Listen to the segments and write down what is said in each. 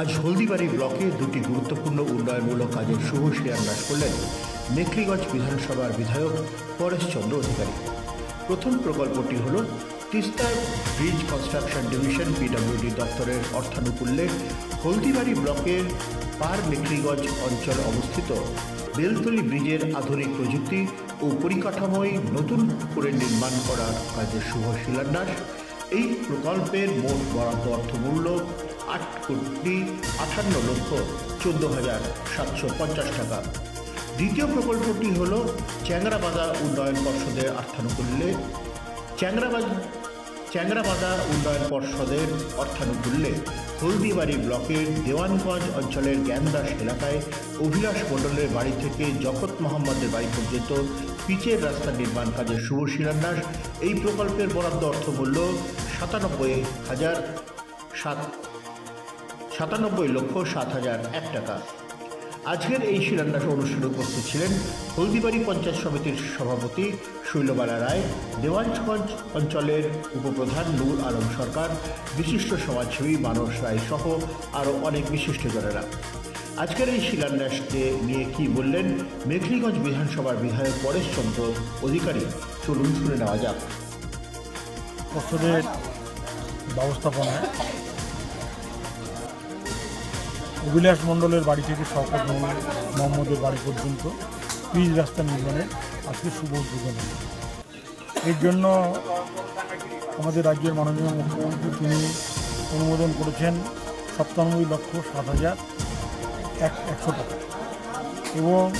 আজ হলদিবাড়ি ব্লকে দুটি গুরুত্বপূর্ণ উন্নয়নমূলক কাজের শুভ শিলান্যাস করলেন মেখলিগঞ্জ বিধানসভার বিধায়ক পরেশচন্দ্র অধিকারী। প্রথম প্রকল্পটি হল Teesta bridge construction division PWD দপ্তরের অর্থানুকূল্যে হলদিবাড়ি ব্লকের পার মেখলিগঞ্জ অঞ্চল অবস্থিত বেলতলি ব্রিজের আধুনিক প্রযুক্তি ও পরিকাঠামোয় নতুন করে নির্মাণ করার কাজের শুভ শিলান্যাস। এই প্রকল্পের মোট বরাদ্দ অর্থমূল্য আট কোটি আঠান্ন লক্ষ চোদ্দ হাজার সাতশো পঞ্চাশ টাকা। দ্বিতীয় প্রকল্পটি হল চ্যাংরাবাদা উন্নয়ন পর্ষদের অর্থানুকূল্যে। চ্যাংরাবাদ চ্যাংরাবাদা উন্নয়ন পর্ষদের অর্থানুকূল্যে হলদিবাড়ি ব্লকের দেওয়ানগঞ্জ অঞ্চলের জ্ঞানদাস এলাকায় অভিলাষ মণ্ডলের বাড়ি থেকে জগৎ মোহাম্মদের বাড়ি পর্যন্ত পিচের রাস্তা নির্মাণ কাজের শুভ শিলান্যাস। এই প্রকল্পের বরাদ্দ অর্থ অর্থমূল্য সাতানব্বই হাজার সাত সাতানব্বই লক্ষ সাত হাজার এক টাকা। আজকের এই শিলান্যাস অনুষ্ঠানে উপস্থিত ছিলেন হলদিবাড়ি পঞ্চায়েত সমিতির সভাপতি শৈলবালা রায় দেওয়ানগঞ্জ অঞ্চলের উপপ্রধান নূর আলম সরকার, বিশিষ্ট সমাজসেবী মানস রায় সহ আরও অনেক বিশিষ্ট বিশিষ্টজনেরা। আজকের এই শিলান্যাসকে নিয়ে কি বললেন মেঘলিগঞ্জ বিধানসভার বিধায়ক পরেশ চন্দ্র অধিকারী? চলুন শুনে নেওয়া যাক। পর্ষদের ব্যবস্থাপনায় অভিলাষ মণ্ডলের বাড়ি থেকে শওকত মোহাম্মদ- মোহাম্মদের বাড়ি পর্যন্ত পিচ রাস্তা নির্মাণের আজকে শুভ উদ্বোধন এর জন্য আমাদের রাজ্যের মাননীয় মুখ্যমন্ত্রী তিনি অনুমোদন করেছেন সপ্তানব্বই লক্ষ সাত হাজার এক একশো টাকা। এবং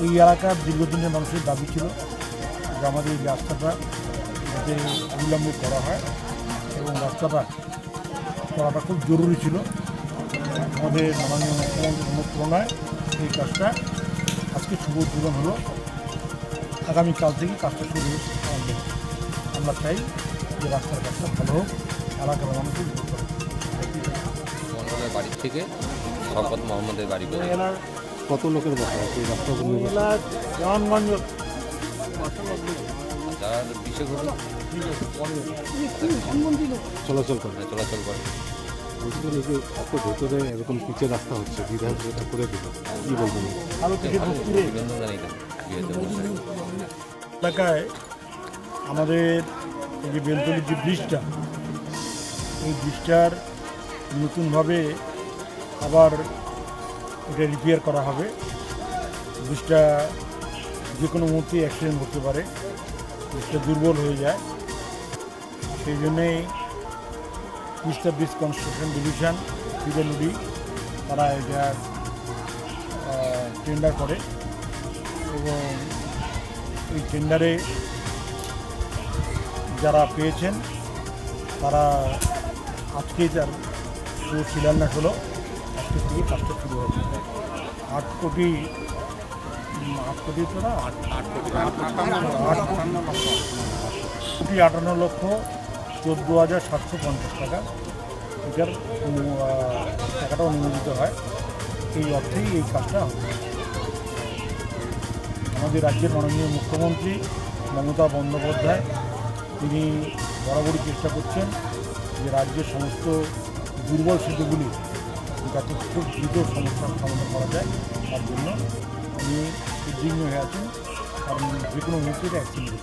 এই এলাকার দীর্ঘদিনের মানুষের দাবি ছিল যে আমাদের এই রাস্তাটা যাতে অবিলম্বে করা হয় এবং রাস্তাটা করাটা খুব জরুরি ছিল। আমাদের মাননীয় মুখ্যমন্ত্রীর অনুপ্রেরণায় এই কাজটা আজকে শুভ উদ্বোধন হলো। আগামীকাল থেকে কাজটা শুরু হবে আমরা চাই যে রাস্তার কাজটা ভালো হোক এলাকার মানুষের উপকার হোক। মন্ডলের বাড়ি থেকে শওকত মোহাম্মদের বাড়ি পর্যন্ত কত লোকের বাসা আছে এই রাস্তাগুলো চলাচল করে। চলাচল করে। বলছিলেন এই যে এত ভেতরে এরকম পিচের রাস্তা হচ্ছে বিধায়ক যেটা করে দিল কি বলবেন? এলাকায় আমাদের এই যে বেলতলির যে ব্রিজটা এই ব্রিজটার নতুনভাবে আবার এটা রিপেয়ার করা হবে। ব্রিজটা যে কোনো মুহূর্তে অ্যাক্সিডেন্ট হতে পারে ব্রিজটা দুর্বল হয়ে যায়। সেই জন্যেই Teesta bridge construction division PWD তারা এটার টেন্ডার করে এবং এই টেন্ডারে যারা পেয়েছেন তারা আজকেই তার পুরো শিলান্যাস হলো আজকে থেকে কাজটা শুরু হয়েছে আট কোটি আট কোটি আট কোটি আটান্ন লক্ষ চোদ্দ হাজার সাতশো পঞ্চাশ টাকা। এটার টাকাটা অনুমোদিত হয়। এই অর্থেই এই কাজটা হবে আমাদের রাজ্যের মাননীয় মুখ্যমন্ত্রী মমতা বন্দ্যোপাধ্যায়, তিনি বরাবরই চেষ্টা করছেন যে রাজ্যের সমস্ত দুর্বল সেতুগুলি যাতে খুব দ্রুত সমস্যার সমাধান করা যায়। তার জন্য উনি উদ্বিগ্ন হয়ে আছেন কারণ যে কোনো মুহূর্তে এটা অ্যাক্সিডেন্ট